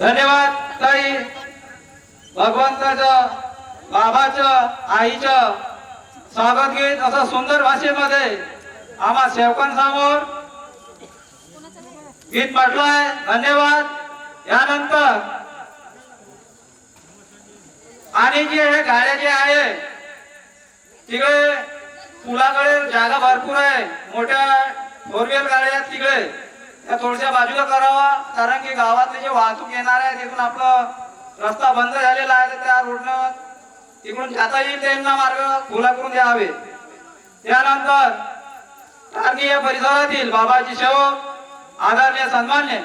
धन्यवाद ताई. भगवंताचं बाबाचं आईचं स्वागत गीत असं सुंदर भाषेमध्ये आम्हा सेवकांसमोर गीत पाठलं आहे धन्यवाद. यानंतर आणि जे हे गाड्या जे आहे तिकडे पुलाकडे जागा भरपूर आहे मोठ्या फोर व्हीलर गाड्या आहेत तिकडे. त्या थोडच्या बाजूला करावा कारण की गावातले जे वाहतूक येणार आहे तिथून आपलं रस्ता बंद झालेला आहे तर त्या रोडनं तिकडून जाता येईल त्यांना मार्ग खुला करून द्यावे. त्यानंतर टारगी या परिसरातील बाबाची सेवक आदरणीय सन्मान्य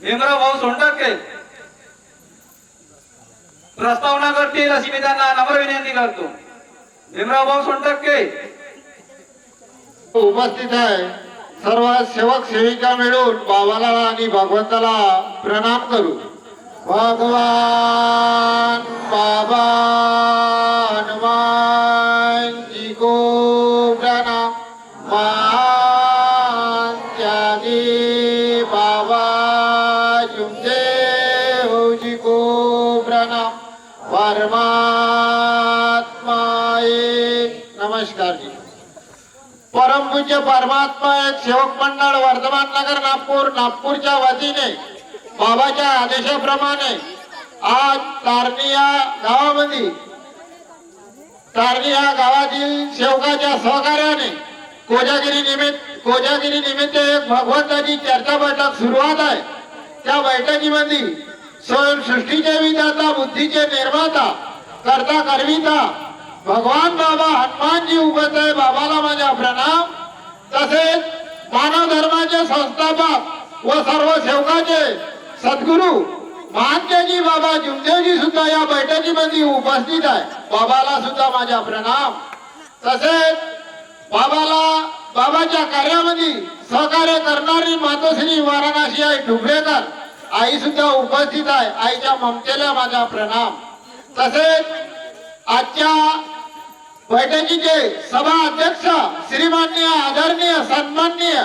भीमराव भाऊ सोनटक्के प्रस्तावना करतील अशी मी त्यांना नम्र विनंती करतो. भीमराव भाऊ सोनटक्के. उपस्थित आहे. सर्व सेवक सेविका मिळून बाबाला आणि भगवंताला प्रणाम करू. भगवान बाबा हनुमान जी को पूज्य परमात्मा एक सेवक मंडळ वर्धमान नगर नागपूर नागपूरच्या वतीने बाबाच्या आदेशाप्रमाणे आज तारणी या गावामध्ये तारणी या गावातील सेवकाच्या सहकार्याने कोजागिरी निमित्त कोजागिरी निमित्त एक भगवंताची चर्चा बैठक सुरुवात आहे. त्या बैठकीमध्ये स्वयं विधाता बुद्धीचे निर्माता करता करविता भगवान बाबा हनुमानजी उभत आहे बाबाला माझा प्रणाम. तसेच मानव धर्माचे संस्थापक व सर्व सेवकाचे सद्गुरू महात्याजी बाबा जुमदेवजी सुद्धा या बैठकीमध्ये उपस्थित आहे. बाबाला सुद्धा माझा प्रणाम. तसेच बाबाला बाबाच्या कार्यामध्ये सहकार्य करणारी मातोश्री वाराणसी आई डुबरेकर आई सुद्धा उपस्थित आहे. आईच्या ममतेला माझा प्रणाम. तसेच आजच्या बैठकीचे सभा अध्यक्ष श्रीमान्य आदरणीय सन्मान्य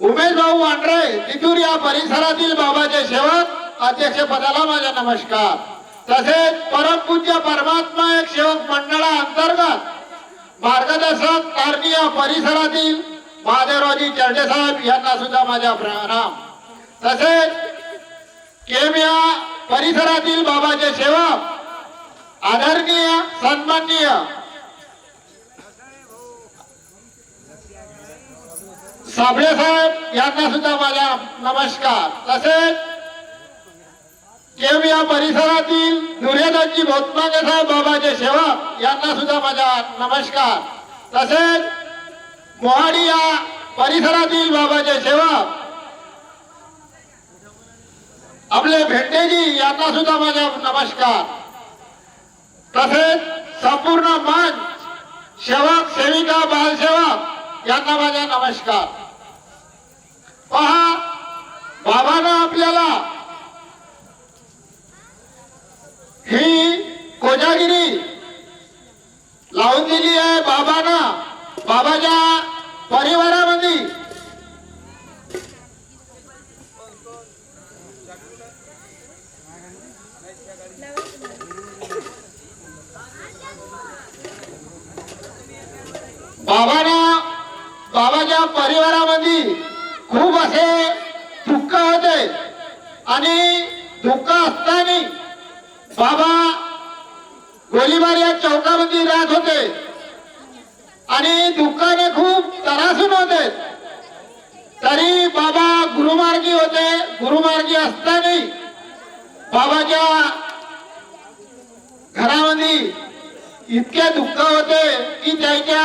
उमेश भाऊ वांड्रे तिथूर या परिसरातील बाबाचे सेवक अध्यक्ष पदाला माझा नमस्कार. तसेच परमपूज्य परमात्मा एक सेवक मंडळा अंतर्गत मार्गदर्शक तारणीय परिसरातील महादेवरावजी चर्डे साहेब यांना सुद्धा माझा प्रणाम. तसेच केम या परिसरातील बाबाचे सेवक आदरणीय सन्माननीय. साबळे साहेब यांना सुद्धा माझा नमस्कार. तसेच केम या परिसरातील दुर्योधनजी भोतमागे साहेब बाबाचे सेवक यांना सुद्धा माझा नमस्कार. तसेच मोहाडी या परिसरातील बाबाचे सेवक आपले भेंडेजी यांना सुद्धा माझा नमस्कार. तसेच संपूर्ण मंच सेवक सेविका बालसेवक यांना माझा नमस्कार. पहा बाबानं आपल्याला ही कोजागिरी लावून दिली आहे बाबांना. बाबाच्या परिवारा बाबानं बाबाच्या परिवारामध्ये खूप असे दुःख होते. आणि दुःख असताना बाबा गोलीबार या चौकामध्ये राहत होते. आणि दुःखाने खूप त्रासून होते. तरी बाबा गुरुमार्गी होते. गुरुमार्गी असताना बाबाच्या घरामध्ये इतके दुःख होते की त्याच्या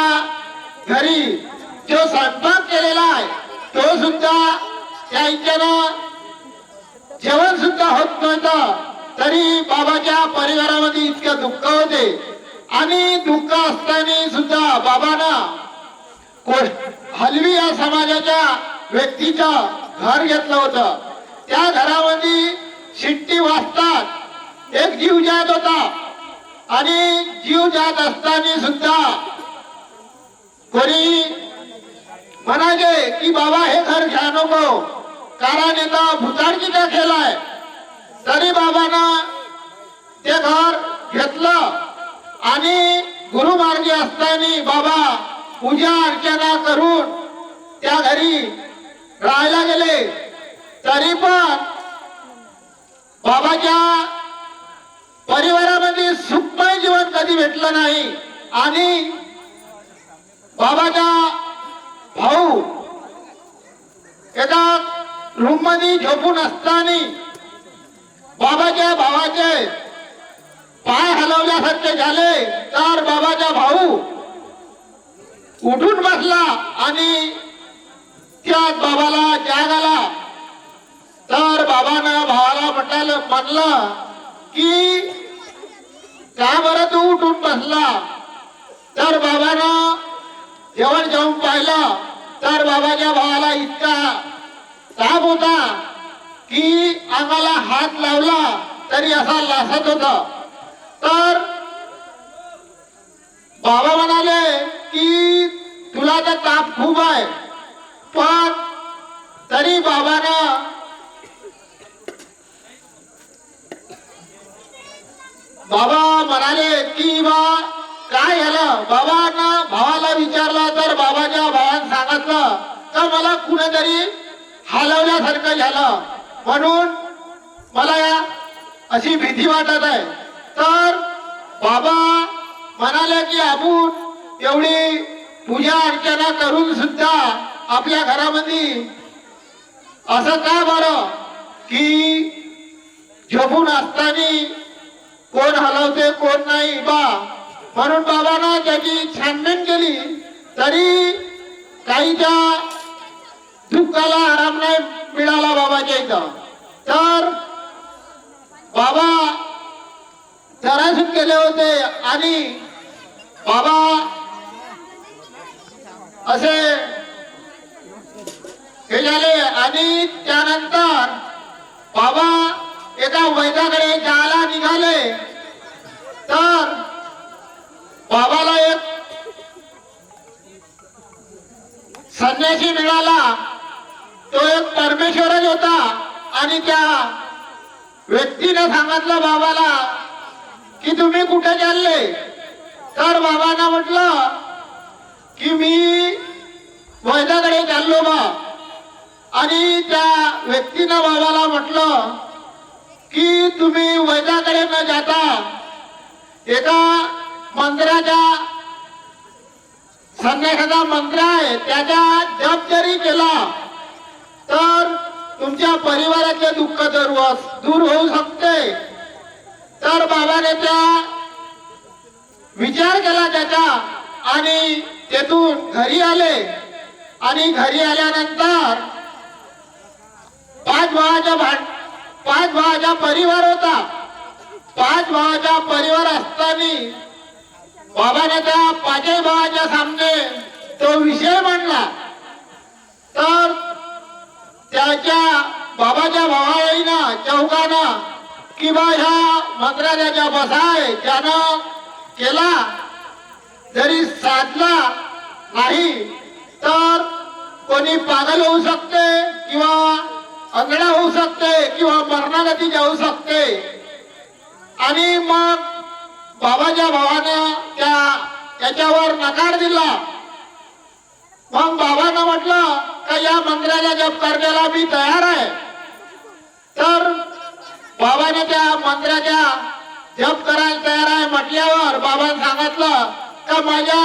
घरी जो स्वयंपाक केलेला आहे तो सुद्धा त्यांच्यानं जेवण सुद्धा होत नव्हतं. तरी बाबाच्या परिवारामध्ये इतकं दुःख होते. आणि दुःख असताना सुद्धा बाबांना हलवी या समाजाच्या व्यक्तीचं घर घेतलं होतं. त्या घरामध्ये शिट्टी वाचतात एक जीव जात होता. आणि जीव जात असताना सुद्धा कोणी म्हणायचे की बाबा हे घर घ्या नको. कारण येता भुताडकीचा खेळ आहे तरी बाबानं ते घर घेतलं. आणि गुरुमार्गी असताना बाबा पूजा अर्चना करून त्या घरी राहायला गेले. तरी पण बाबाच्या परिवारामध्ये सुखमय जीवन कधी भेटलं नाही. आणि बाबाचा भाऊ एका रूममध्ये झोपून असताना बाबाच्या भावाचे पाय हलवल्यासारखे झाले. तर बाबाचा भाऊ उठून बसला आणि त्यात बाबाला जाग आला. तर बाबानं भावाला म्हटलं म्हणलं की का बरं तू उठून बसला? तर बाबानं जेवण जाऊन पाहिलं तर बाबाच्या भावाला इतका ताप होता की आम्हाला हात लावला तरी असा लासत होता. तर बाबा म्हणाले की तुला तर ताप खूप आहे पण तरी बाबानं बाबा म्हणाले की बा गेलं बाबांना भावाला विचारलं तर बाबाच्या भावानं सांगितलं का मला कुणीतरी हलवल्यासारखं झालं? म्हणून मला या अशी भीती वाटत आहे. तर बाबा म्हणाले की आपण एवढी पूजा अर्चना करून सुद्धा आपल्या घरामध्ये असं का बरं? की झोपून असताना कोण हलवते कोण नाही? बा म्हणून बाबांना त्याची छानबीन केली तरी काहीच्या दुःखाला आराम नाही मिळाला बाबाच्या इथं. तर बाबा त्रासून गेले होते आणि बाबा असे हे झाले आणि त्यानंतर बाबा एका वैद्याकडे जायला निघाले. तर बाबाला एक संन्यासी मिळाला. तो एक परमेश्वरच होता आणि त्या व्यक्तीने सांगितलं बाबाला की तुम्ही कुठे चालले? तर बाबांना म्हटलं की मी वैद्याकडे चाललो बा. आणि त्या व्यक्तीनं बाबाला म्हटलं की तुम्ही वैद्याकडे न जाता एका मंदिराच्या संन्यासाचा मंत्र आहे त्याचा जप जरी केला तर तुमच्या परिवाराचे दुःख जर दूर होऊ शकते. तर बाबाने त्या विचार केला त्याचा आणि तेथून घरी आले. आणि घरी आल्यानंतर पाच भावाचा भांड पाच भावाचा परिवार होता. पाच भावाचा परिवार असताना बाबाने त्या पाजे भावाच्या सामने तो विषय मांडला. तर त्याच्या बाबाच्या भावाईनं चौकानं किंवा ह्या मंत्रालयाच्या बसाय त्यानं केला. जरी साधला नाही तर कोणी पागल होऊ शकते किंवा अंगडा होऊ शकते किंवा मरणागती जाऊ शकते. आणि मग बाबाच्या भावानं त्याच्यावर नकार दिला. मग बाबानं म्हटलं का या मंदिराचा जप करण्याला मी तयार आहे? तर बाबाने त्या मंदिराच्या जप करायला तयार आहे म्हटल्यावर बाबाने सांगितलं का माझ्या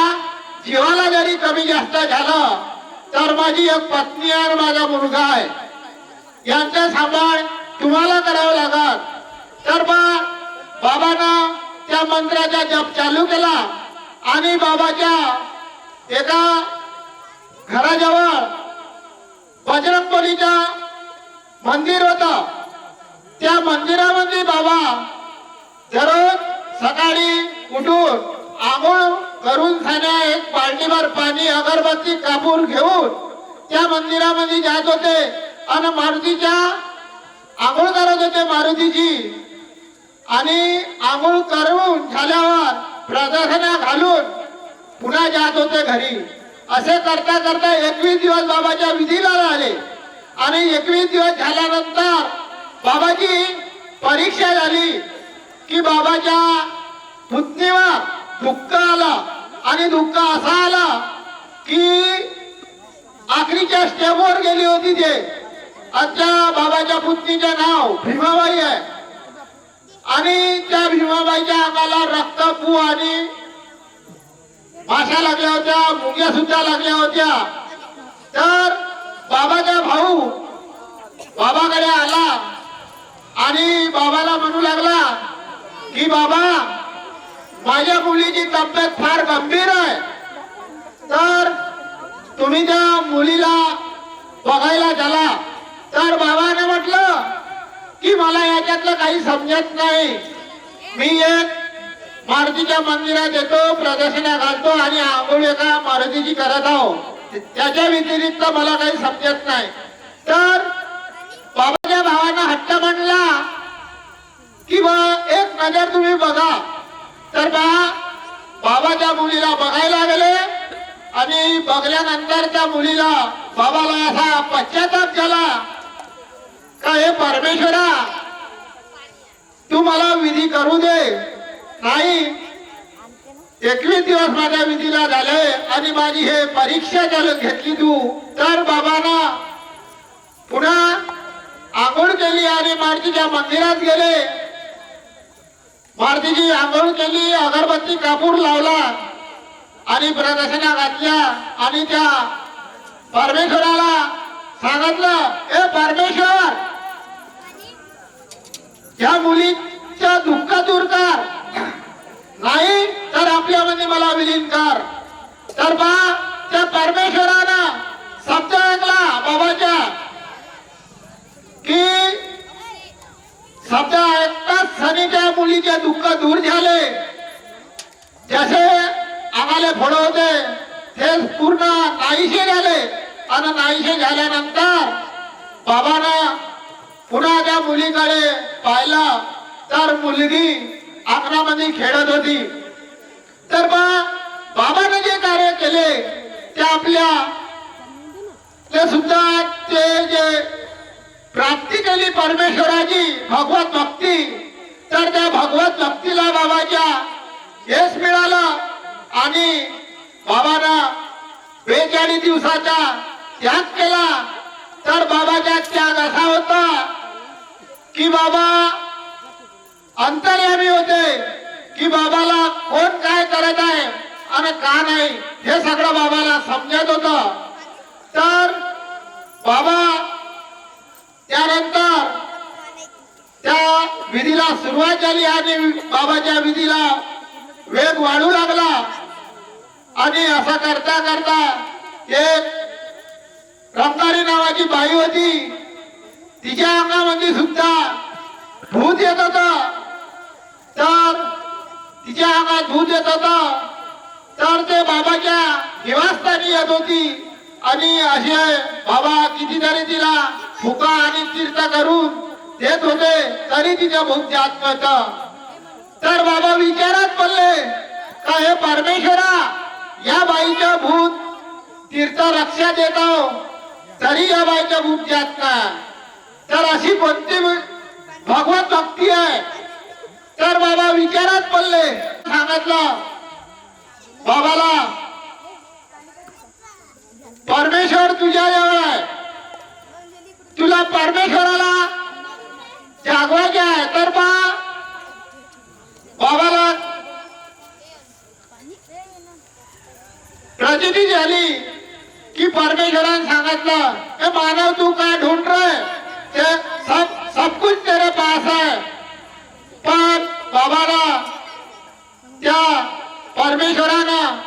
जीवाला जरी कमी जास्त झालं तर माझी एक पत्नी आहे आणि माझा मुलगा आहे. यांचा सांभाळ तुम्हाला करावं लागत तर मग बाबानं त्या मंत्राचा जप चालू केला. आणि बाबाच्या एका घराजवळ बजरंग मंदिर होत. त्या मंदिरामध्ये बाबा दररोज सकाळी उठून आंघोळ करून खाण्या एक बाल्टीभर पाणी अगरबत्ती कापूर घेऊन त्या मंदिरामध्ये जात होते. आणि मारुतीच्या आंघोळ करत होते मारुतीची आणि आंघोळ करून झाल्यावर प्रदर्शना घालून पुन्हा जात होते घरी. असे करता करता एकवीस दिवस बाबाच्या विधीला आले आणि एकवीस दिवस झाल्यानंतर बाबाची परीक्षा झाली की बाबाच्या पुतणीवर दुःख आलं आणि दुःख असा आला की आखरीच्या स्टेपवर गेली होती ते. आजच्या बाबाच्या पुतणीचे नाव भीमाबाई आहे. आणि त्या भीमाबाईच्या अंगाला रक्तपू आणि माशा लागल्या होत्या मुंग्या सुद्धा लागल्या होत्या. तर बाबाचा भाऊ बाबाकडे आला आणि बाबाला म्हणू लागला की बाबा माझ्या मुलीची तब्येत फार गंभीर आहे. तर तुम्ही त्या मुलीला बघायला झाला तर बाबाने म्हटलं की मला याच्यातलं काही समजत नाही. मी एक मारुतीच्या मंदिरात येतो प्रदर्शना घालतो आणि आंघोळ एका मारुतीची करत आहो. त्याच्या व्यतिरिक्त मला काही समजत नाही. तर बाबाच्या भावानं हट्ट म्हणला की बा एक नजर तुम्ही बघा. तर बा बाबाच्या मुलीला बघायला गेले आणि बघल्यानंतर त्या मुलीला बाबाला असा पश्चाताप झाला. का हे परमेश्वरा? तू मला विधी करू दे. नाही. एकवीस दिवस माझ्या विधीला झाले आणि माझी हे परीक्षा चालत घेतली तू. तर बाबांना पुन्हा आंघोळ केली आणि मारतीच्या मंदिरात गेले. मारतीची आंघोळ केली अगरबत्ती कापूर लावला आणि प्रदर्शना घातल्या आणि त्या परमेश्वराला सांगितलं ए परमेश्वर त्या मुलीच्या दुःख दूर कर नाही तर आपल्यामध्ये मला विलीन कर तर बा त्या परमेश्वरानं शब्द ऐकला बाबाच्या. की शब्द ऐकताच सनी त्या मुलीचे दुःख दूर झाले. जसे आम्हाला फोड होते. ते पूर्ण नाहीशे झाले. आणि नाहीशे झाल्यानंतर बाबानं पुन्हा त्या मुलीकडे पाहिलं तर मुलगी आग्रामध्ये खेळत होती. तर बा बाबाने जे कार्य केले ते आपल्या ते सुद्धा ते जे प्राप्ती केली परमेश्वराची भगवत भक्ती तर त्या भगवत भक्तीला बाबाच्या यश मिळालं आणि बाबानं बेचाळीस दिवसाचा त्याग केला. तर बाबाचा त्याग असा होता की बाबा अंतर्यामी होते की बाबाला कोण काय करत आहे आणि का नाही हे सगळं बाबाला समजत होत. तर बाबा त्यानंतर त्या विधीला सुरुवात झाली आणि बाबाच्या विधीला वेग वाढू लागला. आणि असं करता करता एक रमदारी नावाची बाई होती. तिच्या अंगामध्ये सुद्धा भूत येत होत. तर तिच्या अंगात भूत येत होत. तर ते बाबाच्या निवासस्थानी येत होती. आणि असे बाबा कितीतरी तिला फुका आणि तीर्थ करून देत होते. तरी तिच्या भूत जात नव्हतं तर बाबा विचारात पडले का हे परमेश्वरा या बाईचं भूत तीर्थ रक्षा देतो तरी या बाईच्या भूत जात तर अशी कोणती भगवत भक्ती आहे? तर बाबा विचारात पडले. सांगितलं बाबाला परमेश्वर तुझ्या जवळ आहे. तुला परमेश्वराला जागवायचे आहे. तर बा बाबाला प्रचिती झाली की परमेश्वराने सांगितलं हे मानव तू काय ढूंढ ते सब सब कुछ तेरे पास है। पण बाबाला त्या परमेश्वरानं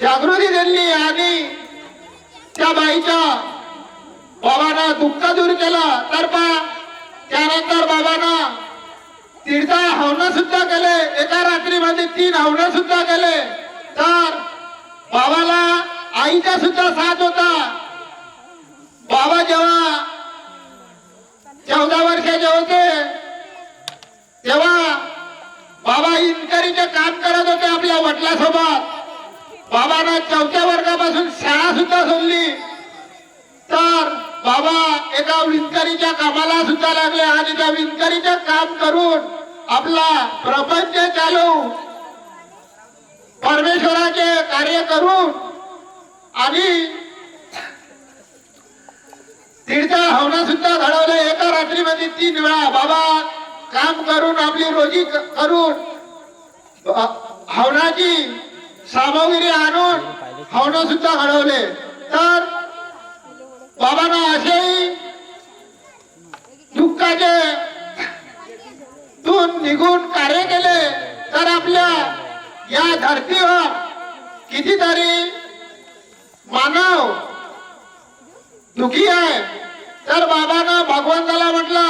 जागृती दिली आणि त्या बाईच्या बाबानं दुःख दूर केलं तर पा त्यानंतर बाबानं तीर्था हवनं सुद्धा केले एका रात्रीमध्ये तीन हवन सुद्धा केले. तर बाबाला आईचा सुद्धा साथ होता. बाबा जेव्हा चौदा वर्षाचे होते. तेव्हा बाबा इनकरीचे काम करत होते आपल्या वडिलासोबत. बाबानं चौथ्या वर्गापासून शाळा सुद्धा सोडली. तर बाबा एका विणकरीच्या कामाला सुद्धा लागले आणि त्या विणकरीचे काम करून आपला प्रपंच चालू. परमेश्वराचे कार्य करून आणि तीर्थ हवना सुद्धा घडवले एका रात्रीमध्ये तीन वेळा बाबा काम करून आपली रोजी करून हवनाची सामग्री आणून हवनं सुद्धा घडवले. तर बाबांना असेही दुःखाचे तून निघून कार्य केले. तर आपल्या या धरतीवर कितीतरी मानव दुखी आहे. तर बाबानं भगवंताला म्हटलं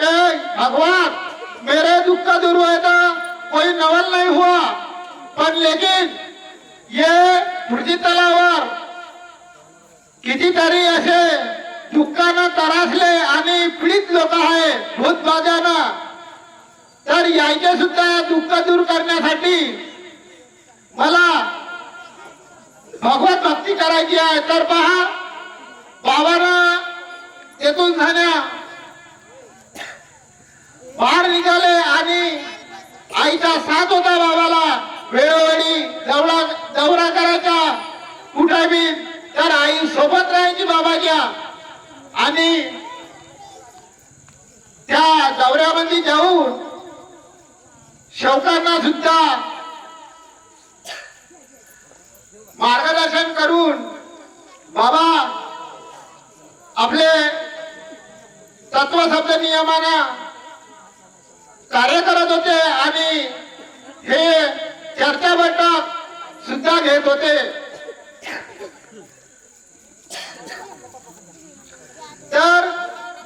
ए भगवान मेरे दुःख दूर हुए कोई नवल नहीं हुआ. पण लेकिन ये मृत्यू तलावर कितीतरी असे दुःखानं त्रासले आणि पीडित लोक आहे भूतबाजानं तर यायचे सुद्धा दुःख दूर करण्यासाठी मला भगवत भक्ती करायची आहे. तर पहा बाबांना तेथून झाल्या. बाहेर निघाले आणि आईचा साथ होता बाबाला. वेळोवेळी दौरा दौरा करायचा. कुठे बी तर आई सोबत राहायची बाबाच्या. आणि त्या दौऱ्यामध्ये जाऊन शौकांना सुद्धा मार्गदर्शन करून बाबा आपले तत्वशब्द नियमानं कार्य करत होते आणि हे चर्चा बैठक सुद्धा घेत होते. तर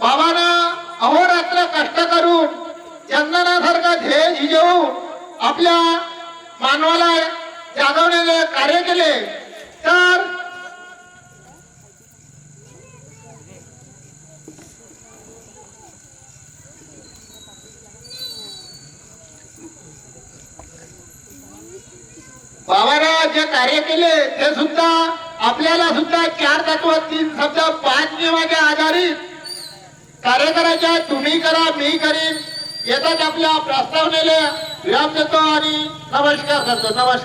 बाबांना अहोरात्र कष्ट करून चंदनासारखा ध्येय झिजवून आपल्या मानवाला जागवलेले कार्य केले. तर बाबानं जे कार्य केले ते सुद्धा आपल्याला सुद्धा चार तत्व तीन शब्द पाच नियमाच्या आधारित. कार्य करायचे तुम्ही करा मी करीन. येतात आपल्या प्रस्तावनेला. विराम देतो आणि नमस्कार करतो. नमस्कार.